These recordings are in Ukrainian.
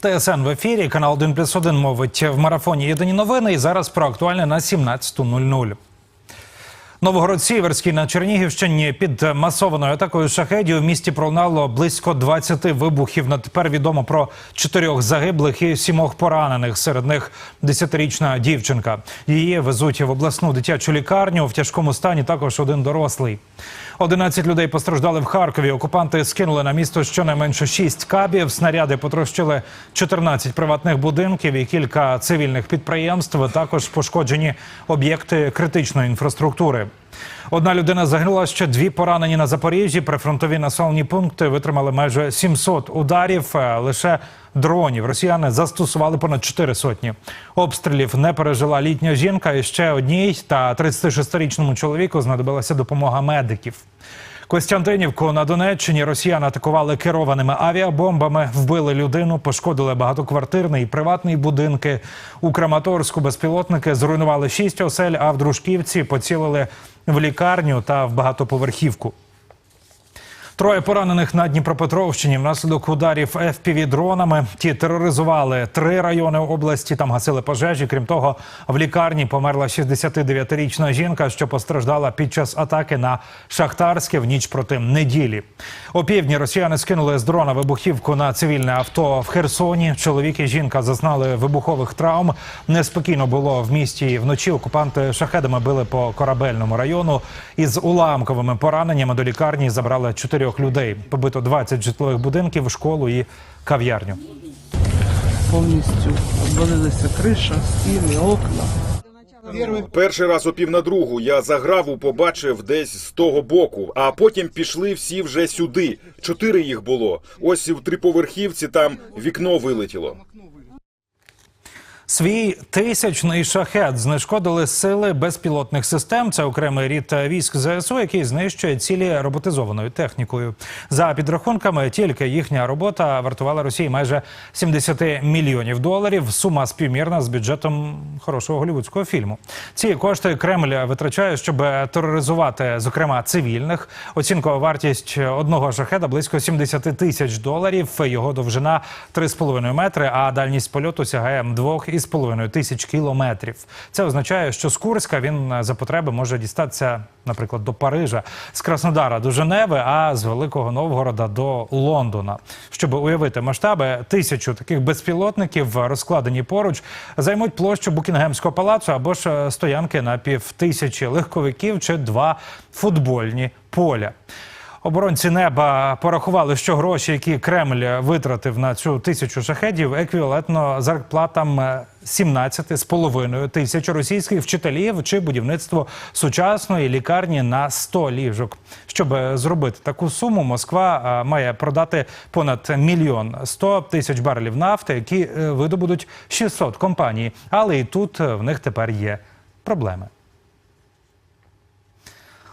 ТСН в ефірі. Канал 1 плюс 1 мовить в марафоні Єдині новини. І зараз про актуальне на 17.00. Новгород-Сіверський на Чернігівщині під масованою атакою шахедів в місті пролунало близько 20 вибухів. На тепер відомо про чотирьох загиблих і сімох поранених. Серед них 10-річна дівчинка. Її везуть в обласну дитячу лікарню. В тяжкому стані також один дорослий. 11 людей постраждали в Харкові. Окупанти скинули на місто щонайменше 6 кабів. Снаряди потрощили 14 приватних будинків і кілька цивільних підприємств. Також пошкоджені об'єкти критичної інфраструктури. Одна людина загинула, ще дві поранені на Запоріжжі. Прифронтові населені пункти витримали майже 700 ударів. Е, Лише дронів росіяни застосували понад 4 сотні. Обстрілів не пережила літня жінка. І ще одній та 36-річному чоловіку знадобилася допомога медиків. Костянтинівку на Донеччині росіяни атакували керованими авіабомбами, вбили людину, пошкодили багатоквартирний і приватний будинки. У Краматорську безпілотники зруйнували шість осель, а в Дружківці поцілили в лікарню та в багатоповерхівку. Троє поранених на Дніпропетровщині внаслідок ударів fpv дронами. Ті тероризували три райони області. Там гасили пожежі. Крім того, в лікарні померла 69-річна жінка, що постраждала під час атаки на Шахтарське в ніч проти неділі. О півдні росіяни скинули з дрона вибухівку на цивільне авто в Херсоні. Чоловік і жінка зазнали вибухових травм. Неспокійно було в місті вночі. Окупанти шахедами били по корабельному району. Із уламковими пораненнями до лікарні забрали чотирьох людей. Побито 20 житлових будинків, школу і кав'ярню. повністю обвалилися криша, стіни, окна. Перший раз о пів на другу я заграву побачив десь з того боку, а потім пішли всі вже сюди. Чотири їх було. Ось в триповерхівці там вікно вилетіло. Свій тисячний шахет знешкодили сили безпілотних систем. Це окремий рід військ ЗСУ, який знищує цілі роботизованою технікою. За підрахунками, тільки їхня робота вартувала Росії майже 70 мільйонів доларів. Сума співмірна з бюджетом хорошого голівудського фільму. Ці кошти Кремль витрачає, щоб тероризувати, зокрема, цивільних. Оцінкова вартість одного шахеда близько 70 тисяч доларів. Його довжина 3,5 метри, а дальність польоту сягає 2,5 тисяч кілометрів. Це означає, що з Курська він за потреби може дістатися, наприклад, до Парижа, з Краснодара до Женеви, а з Великого Новгорода до Лондона. Щоб уявити масштаби, тисячу таких безпілотників, розкладені поруч, займуть площу Букінгемського палацу або ж стоянки на півтисячі легковиків чи два футбольні поля. Оборонці неба порахували, що гроші, які Кремль витратив на цю тисячу шахедів, еквівалентно зарплатам е, 17,5 тисяч російських вчителів чи будівництво сучасної лікарні на 100 ліжок. Щоб е, зробити таку суму, Москва е, має продати понад мільйон 100 тисяч барелів нафти, які е, видобудуть 600 компаній. Але і тут е, в них тепер є проблеми.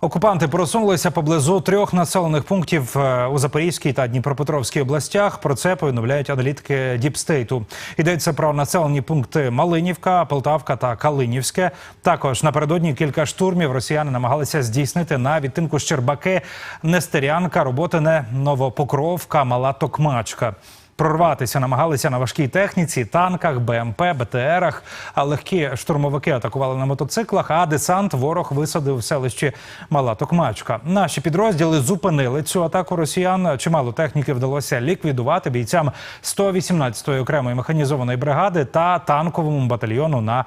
Окупанти просунулися поблизу трьох населених пунктів е, у Запорізькій та Дніпропетровській областях. Про це повідомляють аналітики Діпстейту. Йдеться про населені пункти Малинівка, Полтавка та Калинівське. Також напередодні кілька штурмів росіяни намагалися здійснити на відтинку Щербаки, Нестерянка, Роботине, Новопокровка, Мала Токмачка. Прорватися намагалися на важкій техніці, танках, БМП, БТРах. А легкі штурмовики атакували на мотоциклах. А десант ворог висадив в селищі Мала Токмачка. Наші підрозділи зупинили цю атаку росіян. Чимало техніки вдалося ліквідувати бійцям 118-ї окремої механізованої бригади та танковому батальйону на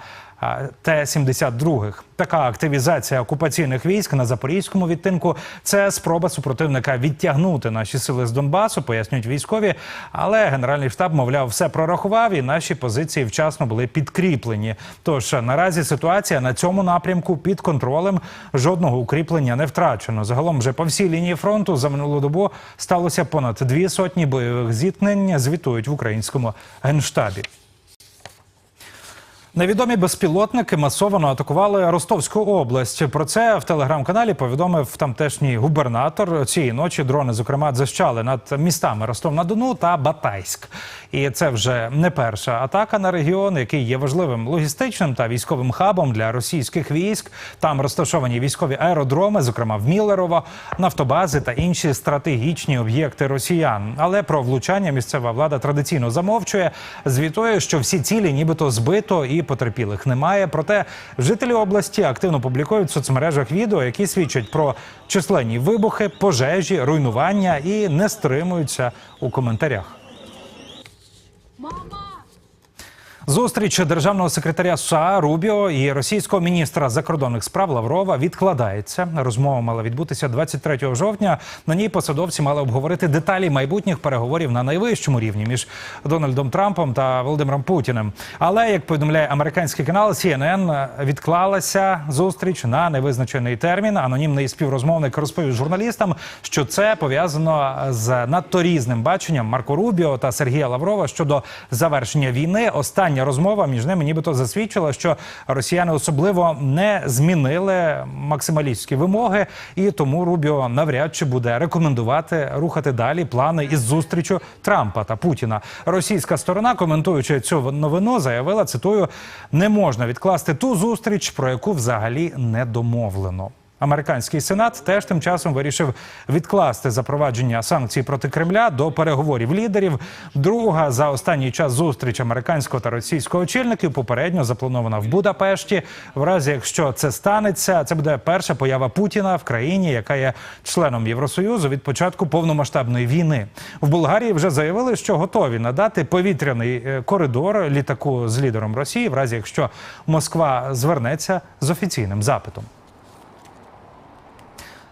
Т-72. Така активізація окупаційних військ на запорізькому відтинку це спроба супротивника відтягнути наші сили з Донбасу, пояснюють військові. Але генеральний штаб, мовляв, все прорахував, і наші позиції вчасно були підкріплені. Тож наразі ситуація на цьому напрямку під контролем жодного укріплення не втрачено. Загалом вже по всій лінії фронту за минулу добу сталося понад дві сотні бойових зіткнень. Звітують в українському генштабі. Невідомі безпілотники масово атакували Ростовську область. Про це в телеграм-каналі повідомив тамтешній губернатор. Цієї ночі дрони, зокрема, зищали над містами Ростов-на-Дону та Батайськ. І це вже не перша атака на регіон, який є важливим логістичним та військовим хабом для російських військ. Там розташовані військові аеродроми, зокрема в Мілерово, нафтобази та інші стратегічні об'єкти росіян. Але про влучання місцева влада традиційно замовчує. Звітує, що всі цілі, нібито збито і потерпілих немає. Проте жителі області активно публікують в соцмережах відео, які свідчать про численні вибухи, пожежі, руйнування і не стримуються у коментарях. Зустріч державного секретаря США Рубіо і російського міністра закордонних справ Лаврова відкладається. Розмова мала відбутися 23 жовтня. На ній посадовці мали обговорити деталі майбутніх переговорів на найвищому рівні між Дональдом Трампом та Володимиром Путіним. Але як повідомляє американський канал CNN, відклалася зустріч на невизначений термін. Анонімний співрозмовник розповів журналістам, що це пов'язано з надто різним баченням Марко Рубіо та Сергія Лаврова щодо завершення війни. Остання розмова між ними нібито засвідчила, що росіяни особливо не змінили максималістські вимоги, і тому Рубіо навряд чи буде рекомендувати рухати далі плани із зустрічю Трампа та Путіна. Російська сторона, коментуючи цю новину, заявила цитую: не можна відкласти ту зустріч, про яку взагалі не домовлено. Американський сенат теж тим часом вирішив відкласти запровадження санкцій проти Кремля до переговорів лідерів. Друга за останній час зустріч американського та російського очільників попередньо запланована в Будапешті. В разі якщо це станеться, це буде перша поява Путіна в країні, яка є членом Євросоюзу від початку повномасштабної війни. В Болгарії вже заявили, що готові надати повітряний е, коридор літаку з лідером Росії, в разі якщо Москва звернеться з офіційним запитом.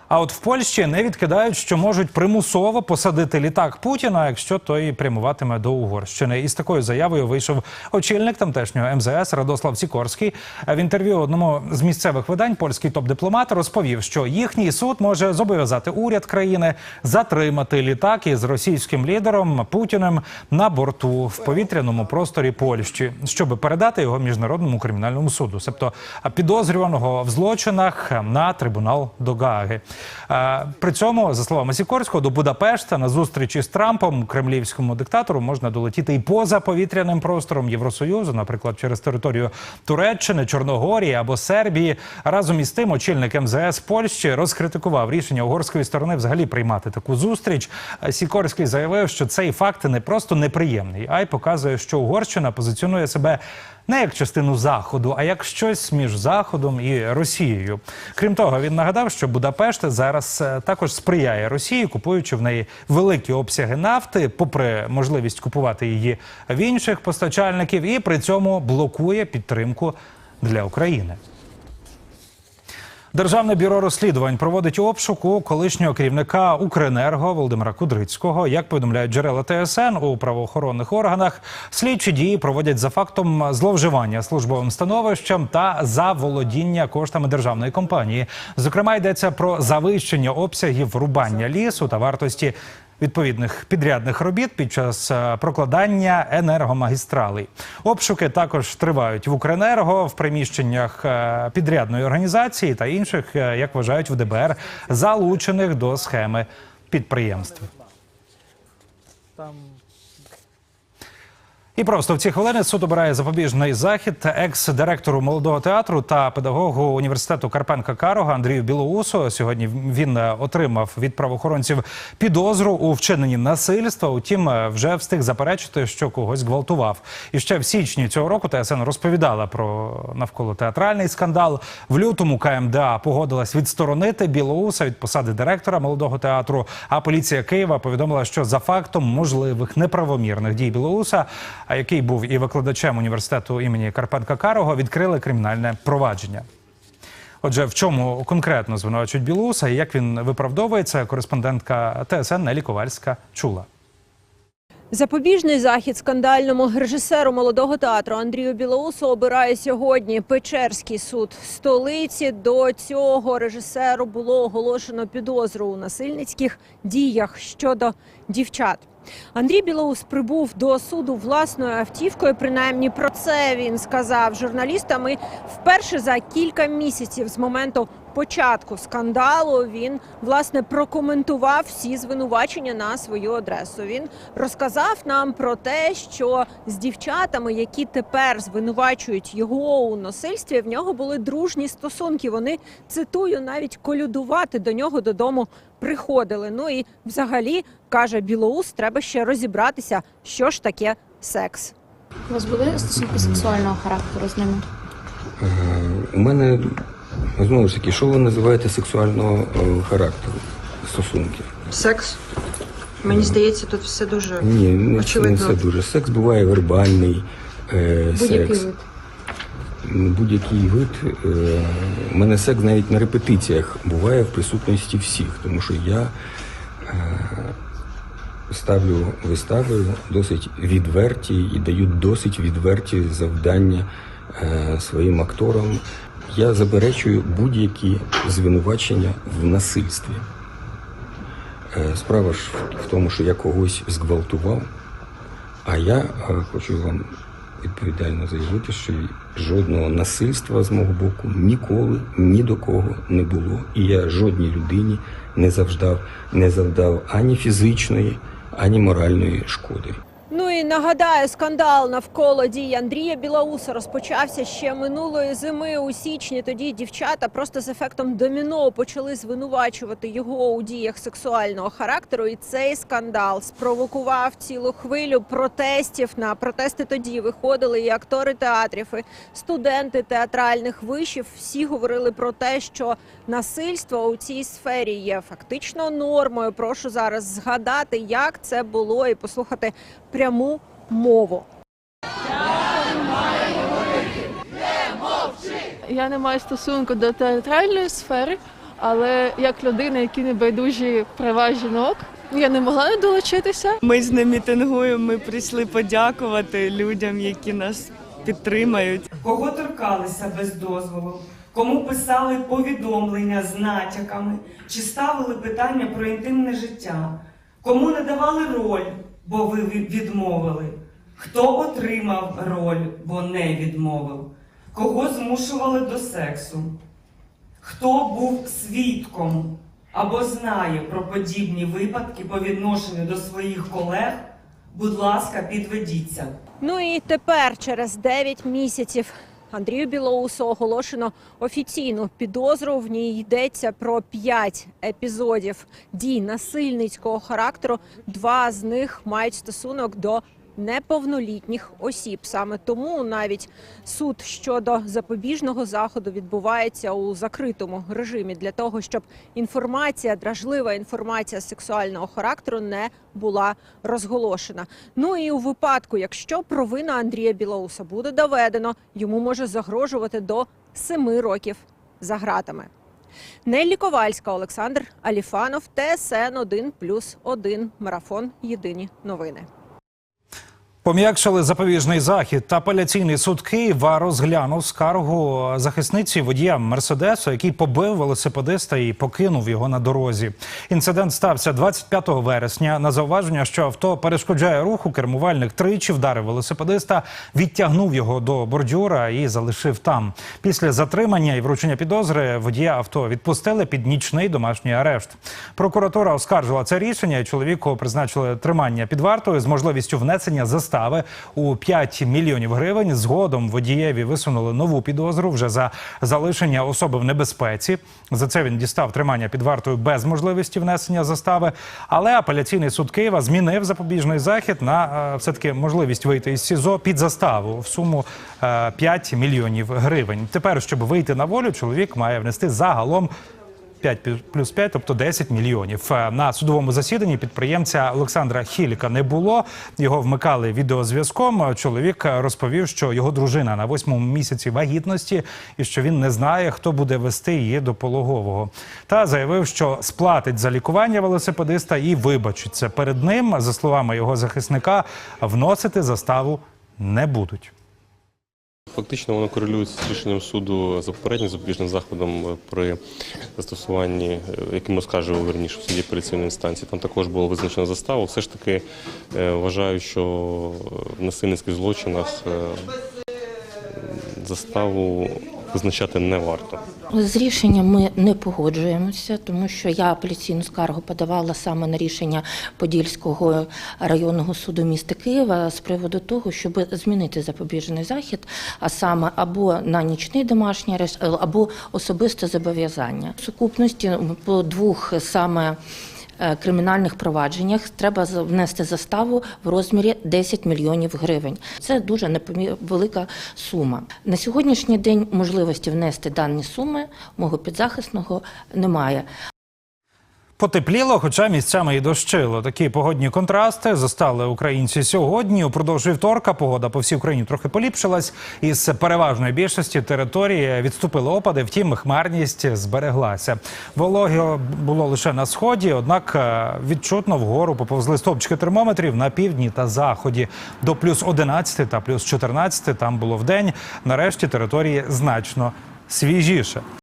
А от в Польщі не відкидають, що можуть примусово посадити літак Путіна, якщо той прямуватиме до Угорщини. Із такою заявою вийшов очільник тамтешнього МЗС Радослав Сікорський. В інтерв'ю одному з місцевих видань польський топ-дипломат розповів, що їхній суд може зобов'язати уряд країни затримати літак із російським лідером Путіним на борту в повітряному просторі Польщі, щоб передати його міжнародному кримінальному суду, себто підозрюваного в злочинах на трибунал до Гааги. Е, При цьому, за словами Сікорського, до Будапешта на зустрічі з Трампом кремлівському диктатору можна долетіти і поза повітряним простором Євросоюзу, наприклад, через територію Туреччини, Чорногорії або Сербії. Разом із тим, очільник МЗС Польщі розкритикував рішення угорської сторони взагалі приймати таку зустріч. Е, Сікорський заявив, що цей факт не просто неприємний, а й показує, що Угорщина позиціонує себе не як частину заходу, а як щось між заходом і Росією. Крім того, він нагадав, що Будапешт зараз е, також сприяє Росії, купуючи в неї великі обсяги нафти, попри можливість купувати її в інших постачальників, і при цьому блокує підтримку для України. Державне бюро розслідувань проводить обшук у колишнього керівника Укренерго Володимира Кудрицького. Як повідомляють джерела ТСН у правоохоронних органах, слідчі дії проводять за фактом зловживання службовим становищем та за володіння коштами державної компанії. Зокрема, йдеться про завищення обсягів рубання лісу та вартості. Відповідних підрядних робіт під час е, прокладання енергомагістралей. Обшуки також тривають в Укренерго в приміщеннях е, підрядної організації та інших, е, як вважають в ДБР, залучених до схеми підприємств. І просто в ці хвилини суд обирає запобіжний захід екс-директору молодого театру та педагогу університету Карпенка Карого Андрію Білоусу. Сьогодні він е, отримав від правоохоронців підозру у вчиненні насильства. Утім, е, вже встиг заперечити, що когось гвалтував. І ще в січні цього року ТСН розповідала про навколо театральний скандал. В лютому КМДА погодилась відсторонити Білоуса від посади директора молодого театру. А поліція Києва повідомила, що за фактом можливих неправомірних дій Білоуса, який був і викладачем університету імені Карпенка Карого, відкрили кримінальне провадження. Отже, в чому конкретно звинувачують Білоуса і як він виправдовується, кореспондентка ТСН Нелі Ковальська чула. Запобіжний захід скандальному режисеру молодого театру Андрію Білоусу обирає сьогодні Печерський суд столиці. До цього режисеру було оголошено підозру у насильницьких діях щодо дівчат. Андрій Білоус прибув до суду власною автівкою. Принаймні про це він сказав журналістам. І вперше за кілька місяців з моменту початку скандалу він власне прокоментував всі звинувачення на свою адресу. Він розказав нам про те, що з дівчатами, які тепер звинувачують його у насильстві, в нього були дружні стосунки. Вони цитую, навіть колюдувати до нього додому приходили. Ну і взагалі каже Білоус, треба ще розібратися, що ж таке секс. У вас були стосунки сексуального характеру з ними? У мене знову ж таки, що ви називаєте сексуального е, характеру стосунків? Секс. Мені здається, тут все дуже Ні, не, не все дуже. Секс буває вербальний е, Будь-який секс. вид. Будь-який вид. Е, у мене секс навіть на репетиціях буває в присутності всіх, тому що я е, ставлю вистави досить відверті і даю досить відверті завдання е, своїм акторам. Я заперечую будь-які звинувачення в насильстві. Е, Справа ж в- тому, що я когось зґвалтував, а я е, хочу вам відповідально заявити, що жодного насильства з мого боку ніколи ні до кого не було. І я жодній людині не завждав, не завдав ані фізичної, ані моральної шкоди. Ну нагадаю, скандал навколо дій Андрія Білоуса розпочався ще минулої зими у січні. Тоді дівчата просто з ефектом доміно почали звинувачувати його у діях сексуального характеру. І цей скандал спровокував цілу хвилю протестів. На протести тоді виходили і актори театрів, і студенти театральних вишів. Всі говорили про те, що насильство у цій сфері є фактично нормою. Прошу зараз згадати, як це було, і послухати пряму мову. Я не маю стосунку до театральної сфери, але як людина, які не байдужі права жінок, я не могла не долучитися. Ми ж не мітингуємо, ми прийшли подякувати людям, які нас підтримають. Кого торкалися без дозволу, кому писали повідомлення з натяками, чи ставили питання про інтимне життя, кому не давали роль, бо ви відмовили, хто отримав роль, бо не відмовив, кого змушували до сексу. Хто був свідком або знає про подібні випадки по відношенню до своїх колег, будь ласка, підведіться. Ну і тепер, через 9 місяців, Андрію Білоусу оголошено офіційну підозру. В ній йдеться про п'ять епізодів дій насильницького характеру. Два з них мають стосунок до неповнолітніх осіб. Саме тому навіть суд щодо запобіжного заходу відбувається у закритому режимі для того, щоб інформація, дражлива інформація сексуального характеру не була розголошена. Ну і у випадку, якщо провина Андрія Білоуса буде доведено, йому може загрожувати до семи років за ґратами. Неллі Ковальська, Олександр Аліфанов, ТСН 1+,1, Марафон. Єдині новини. Пом'якшили запобіжний захід та апеляційний суд Києва розглянув скаргу захисниці водія Мерседесу, який побив велосипедиста і покинув його на дорозі. Інцидент стався 25 вересня. На зауваження, що авто перешкоджає руху, кермувальник тричі вдарив велосипедиста, відтягнув його до бордюра і залишив там. Після затримання і вручення підозри водія авто відпустили під нічний домашній арешт. Прокуратура оскаржила це рішення. і Чоловіку призначили тримання під вартою з можливістю внесення застави у 5 мільйонів гривень. Згодом водієві висунули нову підозру вже за залишення особи в небезпеці. За це він дістав тримання під вартою без можливості внесення застави. Але апеляційний суд Києва змінив запобіжний захід на все таки можливість вийти із СІЗО під заставу в суму е, 5 мільйонів гривень. Тепер, щоб вийти на волю, чоловік має внести загалом 5 плюс 5, тобто 10 мільйонів. Е, На судовому засіданні підприємця Олександра Хіліка не було. Його вмикали відеозв'язком. Чоловік розповів, що його дружина на восьмому місяці вагітності і що він не знає, хто буде вести її до пологового. Та заявив, що сплатить за лікування велосипедиста і вибачиться перед ним. За словами його захисника, вносити заставу не будуть. Фактично воно корелюється з рішенням суду за попереднім запобіжним заходом е, при застосуванні, е, яким оскаржував верніше в суді апеляційної інстанції. Там також було визначено заставу. Все ж таки е, вважаю, що в насильницьких злочинах заставу визначати не варто. З рішенням ми не погоджуємося, тому що я апеляційну скаргу подавала саме на рішення Подільського районного суду міста Києва з приводу того, щоб змінити запобіжний захід, а саме або на нічний домашній арешт, або особисте зобов'язання. В сукупності по двох саме. Е, Кримінальних провадженнях треба внести заставу в розмірі 10 мільйонів гривень. Це дуже велика сума. На сьогоднішній день можливості внести дані суми мого підзахисного немає. Потепліло, хоча місцями і дощило. Такі погодні контрасти застали українці сьогодні. Упродовж вівторка погода по всій Україні трохи поліпшилась. Із переважної більшості території відступили опади. Втім, хмарність збереглася. Вологі було лише на сході, однак е, відчутно вгору поповзли стопчики термометрів на півдні та заході. До плюс 11 та плюс 14 там було вдень. Нарешті території значно свіжіше.